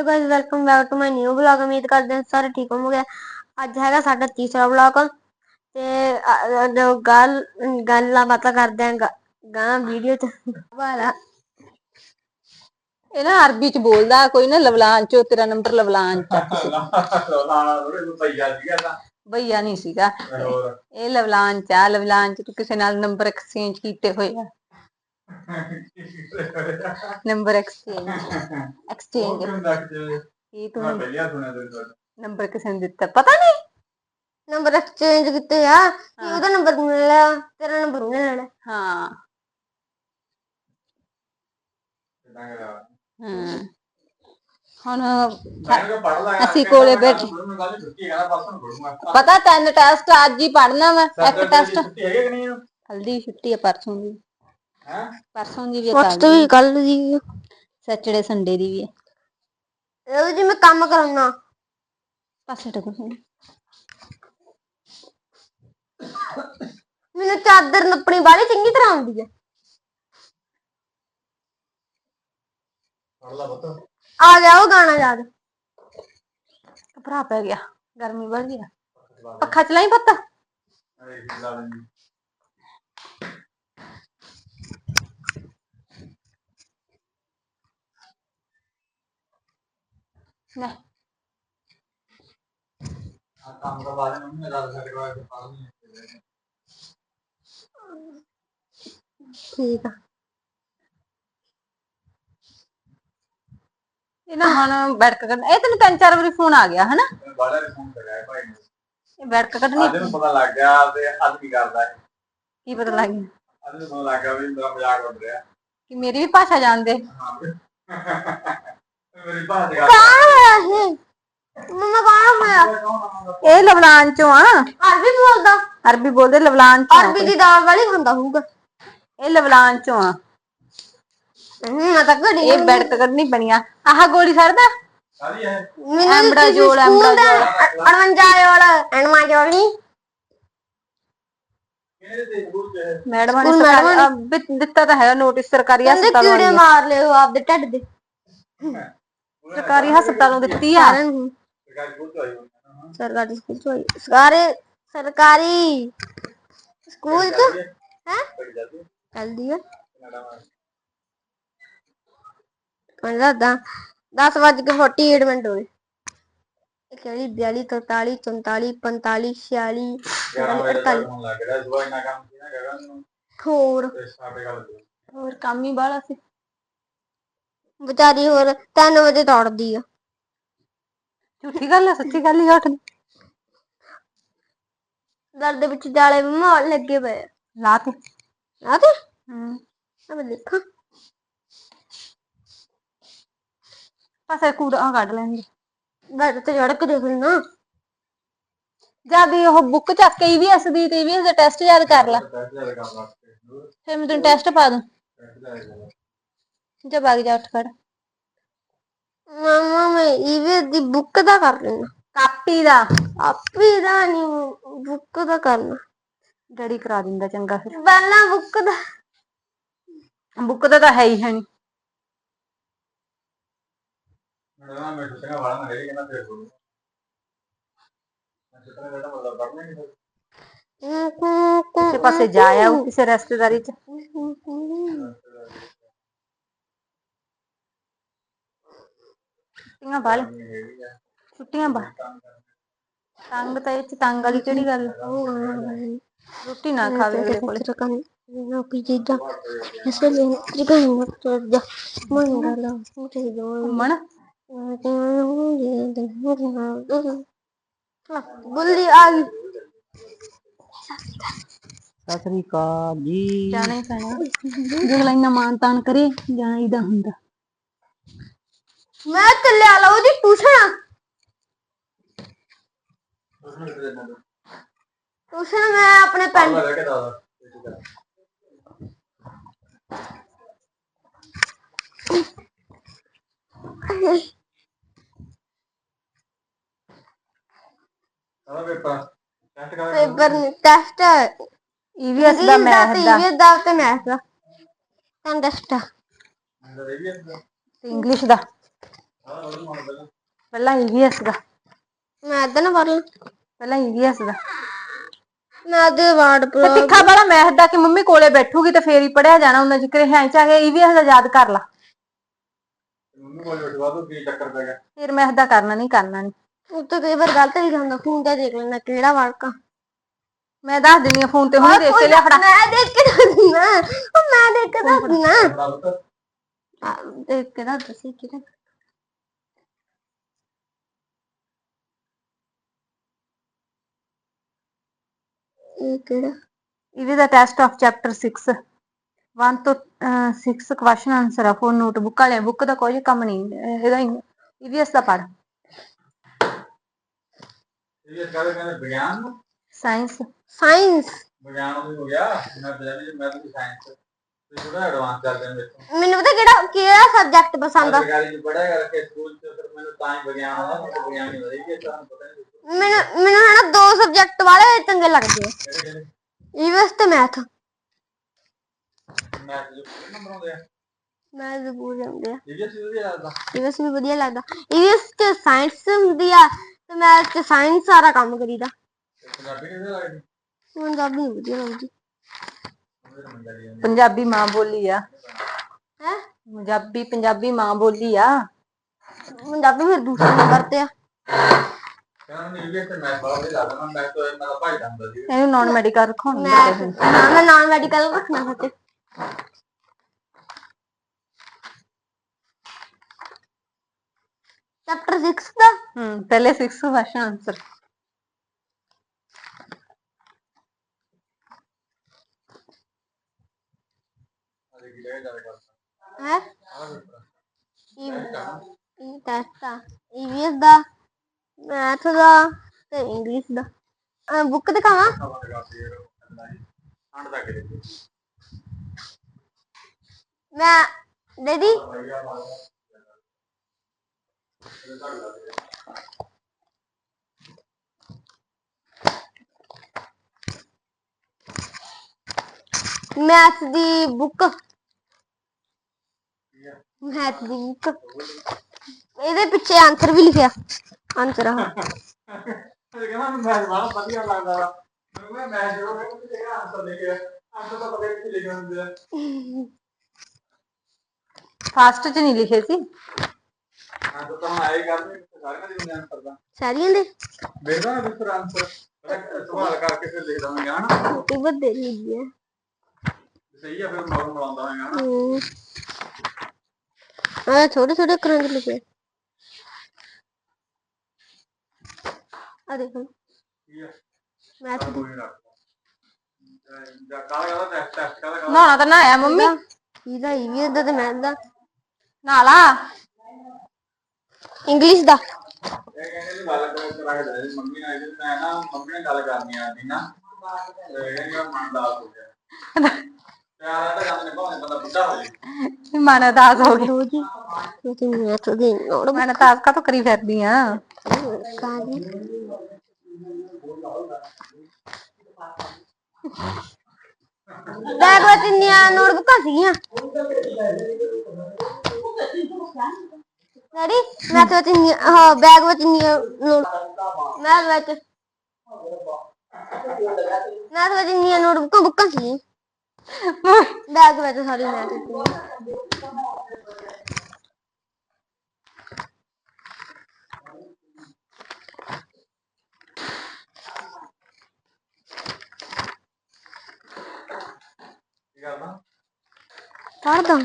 Hello guys welcome back to my new vlog ਉਮੀਦ ਕਰਦੇ ਹਾਂ ਸਾਰੇ ਠੀਕ ਹੋਵੋਗੇ। ਅੱਜ ਹੈਗਾ ਸਾਡਾ ਤੀਸਰਾ ਵਲੌਗ ਤੇ ਗੱਲ ਗੱਲਾਂ ਬਾਤਾਂ ਕਰਦੇ ਆਂ ਗਾਂ ਵੀਡੀਓ ਚ। ਵਾਲਾ। ਇਹ ਨਾ ਅਰਬੀ ਚ ਬੋਲਦਾ ਕੋਈ ਨਾ ਲਵਲਾਨ ਚੋ ਤੇਰਾ ਨੰਬਰ ਲਵਲਾਨ ਚ। ਭਈਆ ਨਹੀਂ ਸੀਗਾ। ਇਹ ਲਵਲਾਨ ਚ ਆ ਲਵਲਾਨ ਚ ਤੂੰ ਕਿਸੇ ਨਾਲ ਨੰਬਰ ਐਕਸਚੇਂਜ ਕੀਤੇ ਹੋਏ ਆ। ਨੰਬਰ ਐਕਸਚੇਂਜ ਐਕਸਚੇਂਜ ਮੈਂ ਤੂੰ ਪਹਿਲਾਂ ਸੁਣਿਆ ਤੇਰੇ ਨੰਬਰ ਕਿਸੇ ਨੂੰ ਦਿੱਤਾ? ਪਤਾ ਨਹੀਂ। ਨੰਬਰ ਐਕਸਚੇਂਜ ਕੀਤੇ ਆ। ਕਿ ਉਹਦਾ ਨੰਬਰ ਮਿਲਿਆ ਤੇਰਾ ਨੰਬਰ ਉਹਨੇ ਲੈਣਾ। ਹਾਂ। ਹਮ ਹੁਣ ਮੈਂ ਅਸੀਂ ਕੋਲੇ ਬੈਠੇ। ਹੈ ਪਤਾ ਤਿੰਨ ਟੈਸਟ ਅੱਜ ਹੀ ਪੜਨਾ ਵਾ। ਇੱਕ ਟੈਸਟ ਛੁੱਟੀ ਹੈਗੀ ਕਿ ਨਹੀਂ ਕੱਲ ਦੀ ਛੁੱਟੀ ਹੈ ਪਰਸੋਂ ਦੀ। ਹੈ? ਪਰਸੋਂ ਦੀ ਵੀ ਹੈ ਪੁੱਛ ਤੂੰ ਵੀ ਕੱਲ ਦੀ ਸੈਚਰਡੇ ਸੰਡੇ ਦੀ ਵੀ ਹੈ ਇਹ ਜੀ ਮੈਂ ਕੰਮ ਕਰਾਉਣਾ। ਪਾਸੇ ਟਕੋ ਮੈਨੂੰ ਚਾਦਰ ਨੱਪਣੀ ਵਾਲੀ ਚੰਗੀ ਤਰ੍ਹਾਂ ਆਉਂਦੀ ਹੈ ਪੜ ਲਾ ਬਤ ਆ ਗਿਆ ਉਹ ਗਾਣਾ ਯਾਦ। ਘਬਰਾ ਪੈ ਗਿਆ। ਗਰਮੀ ਵੱਧ ਗਈ ਪੱਖਾ ਚਲਾਈ ਪੱਤਾ? ਅਰੇ ਲਾ ਲੈਂਦੀ ਲੈ ਆ ਕੰਮ ਦਾ ਬਾਅਦ ਮੰਮੀ ਨੇ ਰਾਤ ਸਾਡੇ ਕੋਲ ਪੜ ਨਹੀਂ ਠੀਕ ਆ। ਇਹ ਨਾ ਹੁਣ ਬੈਠਕ ਕੱਢ ਇਹ ਤੈਨੂੰ ਤਿੰਨ ਚਾਰ ਵਾਰੀ ਫੋਨ ਆ ਗਿਆ ਹਨਾ? ਬਾਲਾ ਰਿਸਪੌਂਸ ਕਰਿਆ ਭਾਈ ਨੇ। ਇਹ ਬੈਠਕ ਕੱਢਣੀ ਅੱਜ ਨੂੰ ਪਤਾ ਲੱਗ ਗਿਆ ਤੇ ਅੱਜ ਕੀ ਕਰਦਾ ਹੈ ਕੀ ਪਤਾ ਲੱਗ ਗਿਆ? ਅੱਜ ਨੂੰ ਪਤਾ ਲੱਗ ਗਿਆ ਵੀ ਮੇਰਾ ਮਜ਼ਾਕ ਉੱਡ ਰਿਹਾ। ਕਿ ਮੇਰੀ ਵੀ ਭਾਸ਼ਾ ਜਾਣਦੇ। ਹਾਂ। ਮੇਰੀ ਕੌਣ ਹੋਇਆ ਇਹ? ਮੰਮਾ ਕੌਣ ਹੋਇਆ? ਇਹ ਲਵਲਾਨ ਚੋਂ ਆ। ਅਰਬੀ ਬੋਲਦਾ। ਅਰਬੀ ਬੋਲਦੇ ਲਵਲਾਨ ਚੋਂ ਆ। ਅਰਬੀ ਦੀ ਦਾਲ ਵਾਲੀ ਖਾਂਦਾ ਹੋਊਗਾ। ਇਹ ਲਵਲਾਨ ਚੋਂ ਆ। ਹੂੰ ਮੈਂ ਤਾਂ ਘੜੀ ਇਹ ਬੈਠਕ ਕੱਢਣੀ ਬਣੀਆਂ। ਆਹ ਗੋਲੀ ਸਰਦਾ? ਸਾਰੀ ਹੈ। ਦਾ 58 ਵਾਲਾ 58 ਜੋੜ ਨਹੀਂ। ਕਿਹੜੇ ਤੇ ਸਕੂਲ ਚ ਹੈ? ਮੈਡਮ ਨੇ ਸਕੂਲ ਸਰਕਾਰੀ ਮੈਡਮਾਂ ਅਹ ਵੀ ਦਿੱਤਾ ਤਾਂ ਹੈ ਨੋਟਿਸ ਸਰਕਾਰੀ ਕਹਿੰਦੇ ਹਸਪਤਾਲ ਕੀੜੇ ਵਾਲੀ ਮਾਰ ਲਿਓ ਆਪਦੇ ਢਿੱਡ ਦੇ। ਸਰਕਾਰੀ ਹਸਪਤਾਲੋਂ ਦਿੱਤੀ ਆ। ਸਰਕਾਰੀ ਸਕੂਲ ਚ ਆਈ ਸਾਰੇ ਸਰਕਾਰੀ ਸਕੂਲ ਚ ਹੈ? ਪੜ ਜਾਂਦੀ ਹੈ ਦਾ 10 ਵੱਜ ਕੇ 48 ਮਿੰਟ ਹੋਏ। 41 42 43 44 45 46 11 ਵਜੇ ਤੱਕ ਹੋਣ ਲੱਗ ਰਿਹਾ। ਸੁਬਾਹ ਇੰਨਾ ਕੰਮ ਸੀ ਨਾ ਗਗਨ ਨੂੰ ਹੋਰ। ਤੇ ਸਾਡੇ ਗੱਲ ਤੇ ਹੋਰ ਕੰਮ ਹੀ ਬਾਹਲਾ ਸੀ। ਵਿਚਾਰੀ ਹੋਰ 3 ਵਜੇ ਤੋੜਦੀ ਆ। ਝੂਠੀ ਗੱਲ ਆ ਸੱਚੀ ਗੱਲ ਹੀ ਉੱਠ ਦਰ ਦੇ ਵਿੱਚ ਜਾਲੇ ਮਾਲ ਲੱਗੇ ਪਏ ਆ। ਲਾ ਤੇ ਆ ਤੇ ਹੂੰ। ਆ ਮੈਂ ਦੇਖਾਂ। ਪਾਸੇ ਕੂੜਾ ਕੱਢ ਲੈਣਗੇ। ਬੈਡ ਤੇ ਚੜ ਕੇ ਦੇਖ ਲੈਣਾ। ਜਦ ਇਹ ਉਹ ਬੁੱਕ ਚੱਕ ਕੇ ਈਵੀਐਸ ਦੀ ਤੇ ਈਵੀਐਸ ਦਾ ਟੈਸਟ ਯਾਦ ਕਰ ਲਾ। ਫਿਰ ਮੈਂ ਤੈਨੂੰ ਟੈਸਟ ਪਾ ਦੂੰ। ਜਾ ਬਾਗ ਜਾ ਉੱਠ ਖੜ। ਮਾਮਾ ਮੈਂ ਈਵੇ ਦੀ ਬੁੱਕ ਦਾ ਕਰ ਲੈਣਾ ਕਾਪੀ ਦਾ। ਆਪੀ ਦਾ ਨਹੀਂ ਬੁੱਕ ਦਾ ਕਰਨਾ। ਡੈਡੀ ਕਰਾ ਦਿੰਦਾ ਚੰਗਾ ਫਿਰ। ਪਹਿਲਾਂ ਬੁੱਕ ਦਾ। ਬੁੱਕ ਦਾ ਤਾਂ ਹੈ ਹੀ ਹੈ ਨਹੀਂ ਮੇਰਾ ਮੈਂ ਸੁਣਿਆ ਵਾਲਾ ਨਾ ਰਹੀ ਕਹਿੰਦਾ ਫੇਰ ਬੋਲੂ। ਮੈਂ ਸੁਣਿਆ ਬੇਟਾ ਮਤਲਬ ਪੜ੍ਹਨਾ ਨਹੀਂ ਕਿਸੇ ਪਾਸੇ ਜਾ ਆਉ ਕਿਸੇ ਰਿਸ਼ਤੇਦਾਰੀ ਚ। ਛੁੱਟੀਆਂ ਬਾਲ ਛੁੱਟੀਆਂ ਬਾ ਤੰਗ ਤਾਂ ਇਹ ਚ ਤੰਗ ਵਾਲੀ ਕਿਹੜੀ ਗੱਲ ਰੋਟੀ ਨਾ ਖਾਵੇ ਅਗਲੇ ਕੋਲੇ ਨਾ ਕੀ ਚੀਜ਼ਾਂ ਐਸੇ ਲਈ ਜਿਗਾ ਮਤ ਕਰ ਜਾ ਮਨ ਡਾਲਾ ਮੁਝੇ ਦੋ ਘੁੰਮਣ ਗੁੱਲੀ ਆ ਗਈ ਸਤਿ ਸ੍ਰੀ ਅਕਾਲ ਜੀ ਜਾਣਾ ਹੀ ਪੈਣਾ ਜਦੋਂ ਇੰਨਾ ਮਾਨ ਤਾਨ ਕਰੇ ਜਾਣਾ ਈਦਾ ਹੁੰਦਾ ਮੈਂ ਤੇ ਲਿਆ ਲਾ ਉਹਦੀ ਟਿਊਸ਼ਨ ਟਿਊਸ਼ਨ ਮੈਂ ਆਪਣੇ ਸਾਰਾ ਪੇਪਰ ਟੈਸਟ ਕਰ। ਪੇਪਰ। ਟੈਸਟ ਈਵੀਐਸ ਦਾ ਮੈਥ ਦਾ ਇਹ ਦਾ। ਤੇ ਮੈਥ ਦਾ। ਟੈਸਟ ਇੰਗਲਿਸ਼ ਦਾ। ਪਹਿਲਾਂ ਈਵੀਐਸ ਦਾ ਮੈਂ ਇਦਾਂ ਨਾ ਲਾਂ ਪਹਿਲਾਂ ਈਵੀਐਸ ਦਾ ਮੈਂ ਤੇ ਵਾਰਡ ਤੇ ਤਿੱਖਾ ਵਾਲਾ ਮੈਥ ਦਾ ਕਿ ਮੰਮੀ ਕੋਲੇ ਬੈਠੂਗੀ ਤੇ ਫੇਰ ਹੀ ਪੜਿਆ ਜਾਣਾ ਉਹਨਾਂ ਜਿਕਰ ਹੈ ਚਾਹੇ ਈਵੀਐਸ ਦਾ ਯਾਦ ਕਰ ਲਾ। ਮੰਮੀ ਕੋਲ ਬੈਠਵਾ ਦੋ ਕੀ ਚੱਕਰ ਪੈ ਗਿਆ? ਫਿਰ ਮੈਥ ਦਾ ਕਰਨਾ ਨਹੀਂ ਕਰਨਾ ਨਹੀਂ ਉੱਤੇ ਕਈ ਵਾਰ ਗਲਤ ਵੀ ਹੁੰਦਾ ਫੋਨ ਤੇ ਦੇਖ ਲੈਣਾ ਕਿਹੜਾ ਵਾਰਕਾ ਮੈਂ ਦੱਸ ਦਿੰਦੀ ਆ ਫੋਨ ਤੇ ਹੁਣੇ ਦੇਖ ਕੇ ਲਿਆ ਫੜਾ। ਮੈਂ ਦੇਖ ਕੇ ਦੱਸਣਾ ਉਹ ਮੈਂ ਦੇਖ ਕੇ ਦੱਸਣਾ ਦੱਸ ਆ, ਦੇਖ ਕੇ ਦੱਸ ਸੀ ਕਿਹੜਾ। ਇਹ ਕਿਹੜਾ? ਇਹਦੇ ਦਾ ਟੈਸਟ ਆਫ ਚੈਪਟਰ 6 1 ਤੋਂ 6 ਕੁਐਸਚਨ ਆਨਸਰ ਆ ਫੋਰ ਨੋਟਬੁੱਕ ਵਾਲੇ। ਬੁੱਕ ਦਾ ਕੋਈ ਕੰਮ ਨਹੀਂ ਇਹਦਾ ਈਵੀਐਸ ਦਾ ਪੜ ਇਹ ਕਾਹਦੇ ਕਹਿੰਦੇ? ਵਿਗਿਆਨ ਸਾਇੰਸ ਸਾਇੰਸ ਵਿਗਿਆਨ ਨੂੰ ਹੋ ਗਿਆ। ਮੈਂ ਪੰਜਾਬੀ ਮੈਂ ਵੀ ਸਾਇੰਸ ਤੇ ਥੋੜਾ ਐਡਵਾਂਸ ਚੱਲਦੇ ਨੇ ਵਿੱਚ ਮੈਨੂੰ ਪਤਾ ਕਿਹੜਾ ਕਿਹੜਾ ਸਬਜੈਕਟ ਪਸੰਦ ਆ? ਸਰਕਾਰੀ ਚ ਪੜਿਆ ਕਰਕੇ ਸਕੂਲ ਚ ਫਿਰ ਮੈਨੂੰ ਤਾਂ ਹੀ ਵਿਗਿਆਨ ਆਉਂਦਾ ਮੈਨੂੰ ਵਿਗਿਆਨ ਹੀ ਵਧੇਗੀ ਤੁਹਾਨੂੰ ਪਤਾ ਨਹੀਂ ਮੈਨੂੰ ਮੈਨੂੰ ਹਨਾ ਦੋ ਸਬਜੈਕਟ ਵਾਲੇ ਚੰਗੇ ਲੱਗਦੇ ਆ। ਕਿਹੜੇ ਈਵੀਐਸ ਤੇ ਮੈਥ ਮੈਥ ਜੋ ਕਿੰਨੇ ਨੰਬਰ ਆਉਂਦੇ ਆ। ਮੈਂ ਜ਼ਰੂਰ ਜਾਂਦੇ ਆ। ਇਹ ਵੀ ਵਧੀਆ ਲੱਗਦਾ। ਈਵੀਐਸ ਵੀ ਵਧੀਆ ਲੱਗਦਾ। ਈਵੀਐਸ ਚ ਸਾਇੰਸ ਹੁੰਦੀ ਆ ਤੇ ਮੈਥ ਚ ਸਾਇੰਸ ਸਾਰਾ ਕੰਮ ਕਰੀਦਾ। ਤੇ ਪੰਜਾਬੀ ਕਿਹਦੇ ਲੱਗਦੀ ਪੰਜਾਬੀ ਵਧੀਆ ਲੱਗਦੀ। ਪੰਜਾਬੀ ਮਾਂ ਬੋਲੀ ਆ। ਹੈ? ਪੰਜਾਬੀ ਪੰਜਾਬੀ ਮਾਂ ਬੋਲੀ ਆ। ਪੰਜਾਬੀ ਫਿਰ ਦੂਸਰੇ ਨੰਬਰ ਤੇ ਆ। ਕਹਿੰਦਾ ਮੈਨੂੰ ਇਹ ਤੇ ਮੈਥ ਵਾਲਾ ਵਧੀਆ ਲੱਗਦਾ ਮੈਂ ਤੋਂ ਮੇਰਾ ਭਾਈ ਦਾ ਹੁੰਦਾ ਸੀ। ਇਹਨੂੰ ਨਾਨ ਮੈਡੀਕਲ ਰਖਾਉਣ ਦੇ ਮੈਥ ਹਾਂ ਮੈਂ ਨਾਨ ਮੈਡੀਕਲ ਰੱਖਣਾ ਸੱਚ ਚੈਪਟਰ 6 ਦਾ? ਹੂੰ ਪਹਿਲੇ 6 ਕੁਐਸਚਨ ਆਨਸਰ ਅਜੇ ਕੀ ਰਹਿ ਜਾਵੇ ਕਰਦਾ ਹੈ? ਇਹ ਟੈਸਟ ਆ ਈਵੀਐਸ ਦਾ ਮੈਥ ਦਾ ਤੇ ਇੰਗਲਿਸ਼ ਦਾ। ਬੁੱਕ ਦਿਖਾਵਾਂ? ਮੈਂ ਡੈਡੀ ਮੈਥ ਦੀ ਬੁੱਕ ਮੈਥ ਦੀ ਬੁੱਕ ਇਹਦੇ ਪਿੱਛੇ ਆਨਸਰ ਵੀ ਲਿਖਿਆ। ਆ ਇਹ ਕਹਿੰਦਾ ਮੈਥ ਬੜਾ ਵਧੀਆ ਲੱਗਦਾ ਵਾ। ਮੈਨੂੰ ਮੈਂ ਮੈਥ ਜਦੋਂ ਮੈਂ ਕਿਹਾ ਜਿਹੜਾ ਆਨਸਰ ਲਿਖਿਆ। ਆਨਸਰ ਤਾਂ ਪਤਾ ਨਹੀਂ ਲਿਖੇ ਹੁੰਦੇ। ਫਾਸਟ ਚ ਨਹੀਂ ਲਿਖੇ ਸੀ? ਆਨਸਰ ਤਾਂ ਹੁਣ ਆਏ ਕਰਦੇ ਸਾਰਿਆਂ ਦੇ ਹੁੰਦੇ ਆਨਸਰ ਦਾ ਸਾਰੀਆਂ ਦੇ? ਵੇਖਦਾ ਨਾ ਫਿਰ ਆਨਸਰ ਸਵਾਲ ਕਰਕੇ ਫਿਰ ਲਿਖ ਦਵਾਂਗੇ ਹਨਾ? ਛੋਟੀ ਵੱਡੇ ਲਿਖੀ ਹੈ ਸਹੀ ਆ ਫਿਰ ਮੌਲ ਮਲਾਉਂਦਾ ਹੋਏਗਾ ਹਨਾ? ਆ ਛੋਟੇ ਛੋਟੇ ਅੱਖਰਾਂ 'ਚ ਲਿਖਿਆ ਆ ਦੇਖੋ। ਮੈਥ ਦੀ ਨਹਾਉਣਾ ਤਾਂ ਨਾ ਆਇਆ ਮੰਮੀ। ਇਹਦਾ ਈਵੀਐਸ ਦਾ ਤੇ ਮੈਥ ਦਾ ਨਹਾ ਲਾ। ਇੰਗਲਿਸ਼ ਦਾ। ਇਹ ਕਹਿੰਦੇ ਵੀ ਗੱਲ ਕਰ ਰੱਖ ਦੇ ਮੰਮੀ ਨਾਲ ਇਹਦੇ ਮੈਂ ਨਾ ਮੰਮੀ ਨਾਲ ਗੱਲ ਕਰਨੀ ਆ ਦੀ ਨਾ। ਤੇ ਕਹਿੰਦੀ ਮੈਂ ਮਨ ਦਾ ਹੋ ਗਿਆ। ਪਿਆਰ ਤਾਂ ਜਾਂਦੇ ਨੇ ਭਾਵੇਂ ਬੰਦਾ ਬੁੱਢਾ ਹੋ ਜਾਏ। ਮਨ ਦਾਸ ਹੋ ਗਈ ਲੋ ਜੀ ਤੁਸੀਂ ਮੈਥ ਦੀ ਨੋਟ ਮੈਂ ਤਾਸ ਕਾ ਤੋਂ ਕਰੀ ਫਿਰਦੀ ਆ? ਕਾਜੀ ਵਿੱਚ ਵਿੱਚ ਹਾਂ ਬੈਗ ਵਿੱਚ ਮੈਥ ਵਿੱਚ ਮੈਥ ਵਿੱਚ ਇੰਨੀਆਂ ਨੋਟਬੁੱਕਾਂ ਬੁੱਕਾਂ ਸੀ ਬੈਗ ਵਿੱਚ ਸਾਰੀ ਮੈਥ ਵਿੱਚ ਕੀ ਕਰਨਾ ਪੜਦਾ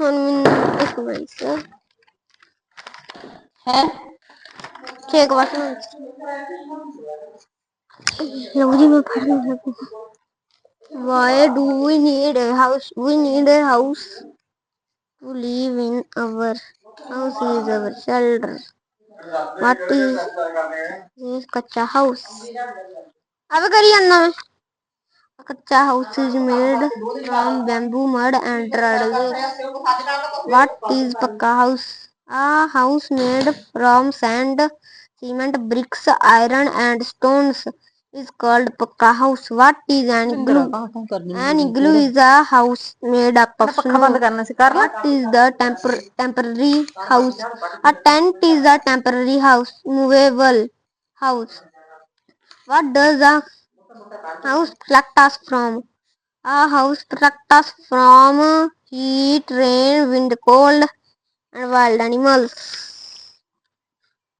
ਹੁਣ ਮੈਨੂੰ ਇੱਕ ਮਿੰਟ ਹੈ ਛੇ ਕੁਐਸਚਨ ਲਓ ਜੀ ਮੈਂ ਪੜ੍ਹ ਰਿਹਾ Why do we need a house? We need a house to live in. Our house is our shelter. What is this ਕੱਚਾ house? Have kari a house is made from bamboo mud and rags. What is pakka house? A house made from sand, cement, bricks, iron and stones is called Paka house. What is an igloo? An igloo is a house made up of snow. What is the tempor- temporary house? A tent is a temporary house, movable house. What does a house protect us from? A house protects us from heat, rain, wind, cold, and wild animals.